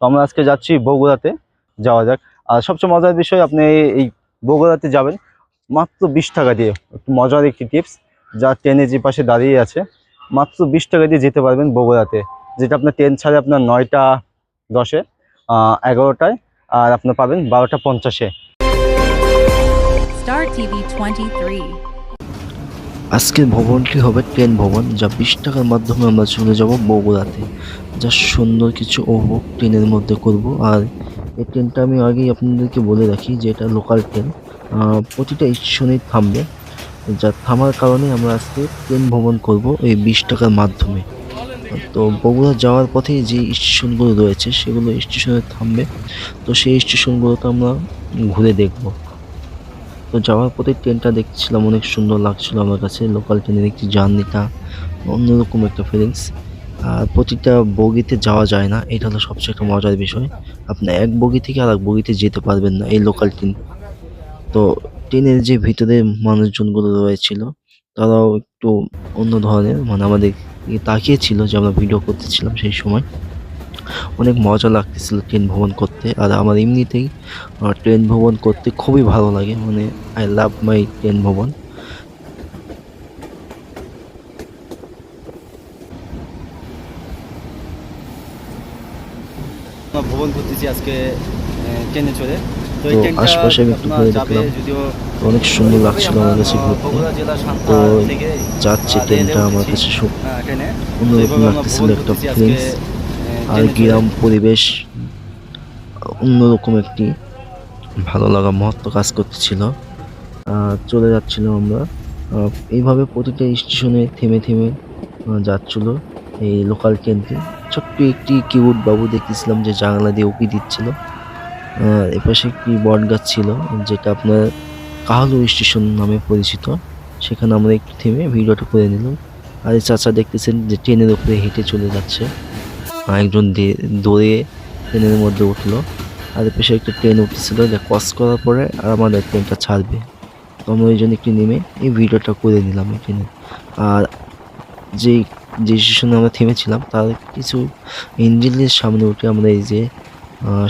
তো আমরা আজকে যাচ্ছি বগুড়াতে যাওয়া যাক। আর সবচেয়ে মজার বিষয় আপনি এই বগুড়াতে যাবেন মাত্র বিশ টাকা দিয়ে। একটু মজার একটি টিপস যা ট্রেনের যে পাশে দাঁড়িয়ে আছে মাত্র বিশ টাকা দিয়ে যেতে পারবেন বগুড়াতে। যেটা আপনার ট্রেন ছাড়ে আপনার নয়টা দশে এগারোটায় আর আপনার পাবেন বারোটা পঞ্চাশে। Star TV 23. আজকের ভবনটি হবে ট্রেন ভবন যা বিশ টাকার মাধ্যমে আমরা চলে যাব বগুড়াতে। যা সুন্দর কিছু উপভোগ ট্রেনের মধ্যে করব। আর এই ট্রেনটা আমি আগেই আপনাদেরকে বলে রাখি যে এটা লোকাল ট্রেন প্রতিটা স্টেশনেই থামবে। যা থামার কারণে আমরা আজকে ট্রেন ভ্রমণ করব এই বিশ টাকার মাধ্যমে। তো বগুড়া যাওয়ার পথে যে স্টেশনগুলো রয়েছে সেগুলো স্টেশনে থামবে। তো সেই স্টেশনগুলোতে আমরা ঘুরে দেখব। তো যাওয়ার পথে ট্রেনটা দেখছিলাম, অনেক সুন্দর লাগছিল আমার কাছে। লোকাল ট্রেনের একটি জার্নিটা, অন্যরকম একটা ফিলিংস আর প্রতিটা বগিতে যাওয়া যায় না। এটা হলো সবচেয়ে একটা মজার বিষয়। আপনি এক বগি থেকে আর এক বগিতে যেতে পারবেন না এই লোকাল ট্রেন তো ট্রেনের যে ভিতরে মানুষজনগুলো রয়েছিল, তারাও একটু অন্য ধরনের মানে আমাদের তাকিয়েছিল যে আমরা ভিডিও করতেছিলাম সেই সময়। অনেক মজা লাগতেছিল ট্রেন ভ্রমণ করতে। আর আমার এমনিতেই ট্রেন ভ্রমণ করতে খুবই ভালো লাগে। মানে আই লাভ মাই ট্রেন ভ্রমণ। করতেছি আজকে ট্রেনে চড়ে। তো আশপাশে একটু ঘুরে দেখলাম। অনেক সুন্দর লাগছিল আমার কাছে ঘুরতে। তো যাচ্ছে ট্রেনটা আমার কাছে সব অন্যরকম লাগতেছিল একটা ফিলিংস আর গ্রাম পরিবেশ অন্যরকম একটি ভালো লাগা মহত্ব কাজ করতেছিল। চলে যাচ্ছিল আমরা। এইভাবে প্রতিটা স্টেশনে থেমে থেমে যাচ্ছিল এই লোকাল ট্রেনটি ছোট্ট একটি কিউট বাবু দেখতেছিলাম যে জানলা দিয়ে উকি দিচ্ছিল। এপাশে একটি বট গাছ ছিল, যেটা আপনার কাহালু স্টেশন নামে পরিচিত। সেখানে আমরা একটু থেমে ভিডিওটা করে নিলাম। আর এই চাচা দেখতেছেন যে ট্রেনের উপরে হেঁটে চলে যাচ্ছে। একজন দৌড়ে ট্রেনের মধ্যে উঠল। আর পাশে একটা ট্রেন উঠতেছিল যে ক্রস করার পরে আর আমাদের ট্রেনটা ছাড়বে। তো আমরা ওই জন্য একটু নেমে এই ভিডিওটা করে নিলাম ট্রেনে। আর যে যে স্টেশনে আমরা থেমেছিলাম, তার কিছু ইঞ্জিনের সামনে উঠে আমরা এই যে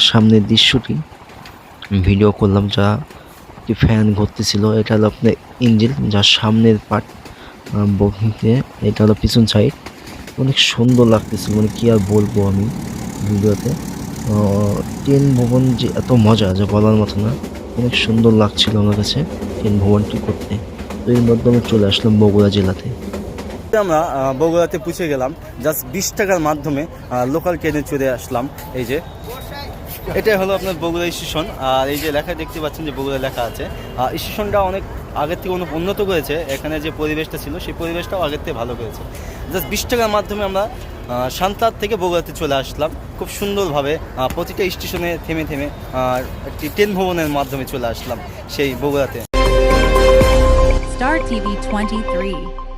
সামনের দৃশ্যটি ভিডিও করলাম যা একটি ফ্যান ঘুরতেছিল। এটা হলো আপনার ইঞ্জিন যার সামনের পার্ট বগিতে, এটা হলো পিছন সাইড অনেক সুন্দর লাগতেছিল মানে কী আর বলব আমি ভিডিওতে। ট্রেন ভবন যে এত মজা, যে বলার মতো না, অনেক সুন্দর লাগছিল আমার কাছে ট্রেন ভবনটি করতে। তো এর মাধ্যমে চলে আসলাম বগুড়া জেলাতে। আমরা বগুড়াতে পৌঁছে গেলাম। জাস্ট বিশ টাকার মাধ্যমে লোকাল ট্রেনে চড়ে আসলাম। এই যে, এটাই হলো আপনার বগুড়া স্টেশন। আর এই যে লেখা দেখতে পাচ্ছেন যে বগুড়া লেখা আছে। স্টেশনটা অনেক আগের থেকে অনেক উন্নত করেছে। এখানে যে পরিবেশটা ছিল, সেই পরিবেশটাও আগের থেকে ভালো করেছে। জাস্ট বিশ টাকার মাধ্যমে আমরা সান্তার থেকে বগুড়াতে চলে আসলাম। খুব সুন্দরভাবে প্রতিটা স্টেশনে থেমে থেমে একটি ট্রেন ভবনের মাধ্যমে চলে আসলাম সেই বগুড়াতে। Star TV 23.